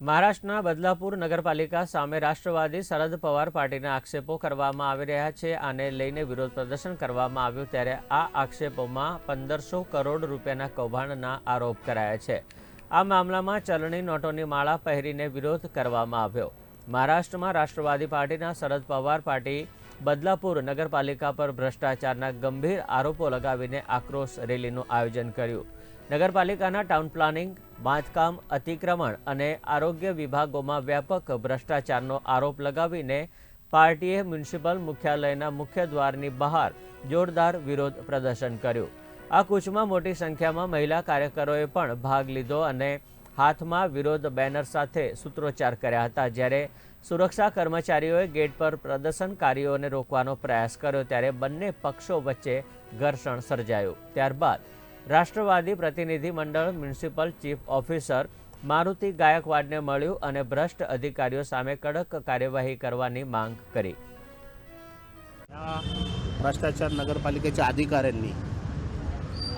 મહારાષ્ટ્રના બદલાપુર નગરપાલિકા સામે રાષ્ટ્રવાદી શરદ પવાર પાર્ટીના આક્ષેપો કરવામાં આવી રહ્યા છે. આને લઈને વિરોધ પ્રદર્શન કરવામાં આવ્યું ત્યારે આ આક્ષેપોમાં પંદરસો કરોડ રૂપિયાના કૌભાંડના આરોપ કરાયા છે. આ મામલામાં ચલણી નોટોની માળા પહેરીને વિરોધ કરવામાં આવ્યો. મહારાષ્ટ્રમાં રાષ્ટ્રવાદી પાર્ટીના શરદ પવાર પાર્ટી બદલાપુર નગરપાલિકા પર ભ્રષ્ટાચારના ગંભીર આરોપો લગાવીને આક્રોશ રેલીનું આયોજન કર્યું. નગરપાલિકાના ટાઉન પ્લાનિંગ બાંધકામ, અતિક્રમણ અને આરોગ્ય વિભાગોમાં વ્યાપક ભ્રષ્ટાચારનો આરોપ લગાવીને પાર્ટીએ મ્યુનિસિપલ મુખ્યાલયના મુખ્ય દ્વારની બહાર જોરદાર વિરોધ પ્રદર્શન કર્યું. આ કૂચમાં મોટી સંખ્યામાં મહિલા કાર્યકરોએ પણ ભાગ લીધો અને હાથમાં વિરોધ બેનર સાથે સૂત્રોચ્ચાર કર્યા હતા. જ્યારે સુરક્ષા કર્મચારીઓએ ગેટ પર પ્રદર્શનકારીઓને રોકવાનો પ્રયાસ કર્યો, ત્યારે બંને પક્ષો વચ્ચે ઘર્ષણ સર્જાયું. ત્યારબાદ રાષ્ટ્રવાદી પ્રતિનિધિ મંડળ મ્યુનિસિપલ ચીફ ઓફિસર મારુતિ ગાયકવાડને મળ્યું અને ભ્રષ્ટ અધિકારીઓ સામે કડક કાર્યવાહી કરવાની માંગ કરી या भ्रष्टाचार नगरपालिकेच्या अधिकाऱ्यांनी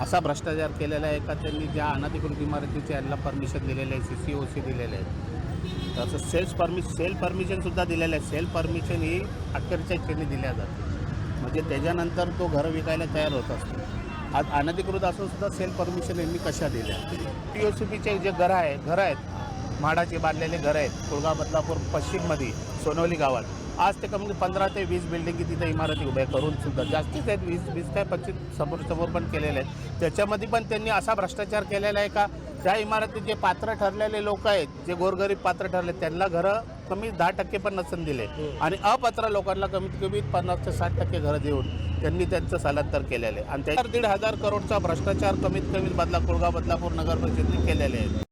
असा भ्रष्टाचार केलेला आहे का त्यांनी ज्या अनधिकृत इमारतीचे यांना परमिशन दिलेले आहे सी सी ओ सी दिलेले आहे तसं सेल्स परमिश सेल परमिशनसुद्धा दिलेलं आहे सेल परमिशन ही अखेरच्या क्षणी दिल्या जाते म्हणजे त्याच्यानंतर तो घर विकायला तयार होत असतो आज अनधिकृत असून सुद्धा सेल परमिशन यांनी कशा दिल्या? पी ओ सी पीचे जे घरं आहे घरं आहेत म्हाडाचे बांधलेले घरं आहेत कुळगाव बदलापूर पश्चिममध्ये सोनवली गावात. आज ते कमी पंधरा ते वीस बिल्डिंगी तिथे इमारती उभ्या करून सुद्धा जास्तीच आहेत वीस वीस काय पच्चीस समोर समोर पण केलेले आहेत. त्याच्यामध्ये पण त्यांनी असा भ्रष्टाचार केलेला आहे का? त्या इमारतीत जे पात्र ठरलेले लोक आहेत जे गोरगरीब पात्र ठरले त्यांना घरं कमी दहा टक्के पण नसन दिले. आणि अपात्र लोकांना कमीत कमी पन्नास ते साठ टक्के घरं देऊन त्यांनी त्यांचं स्थलांतर केलेलं आहे. आणि त्याच्यावर दीड हजार करोडचा भ्रष्टाचार कमीत कमी बदला कुळगाव बदलापूर नगर परिषदेने केलेले आहेत.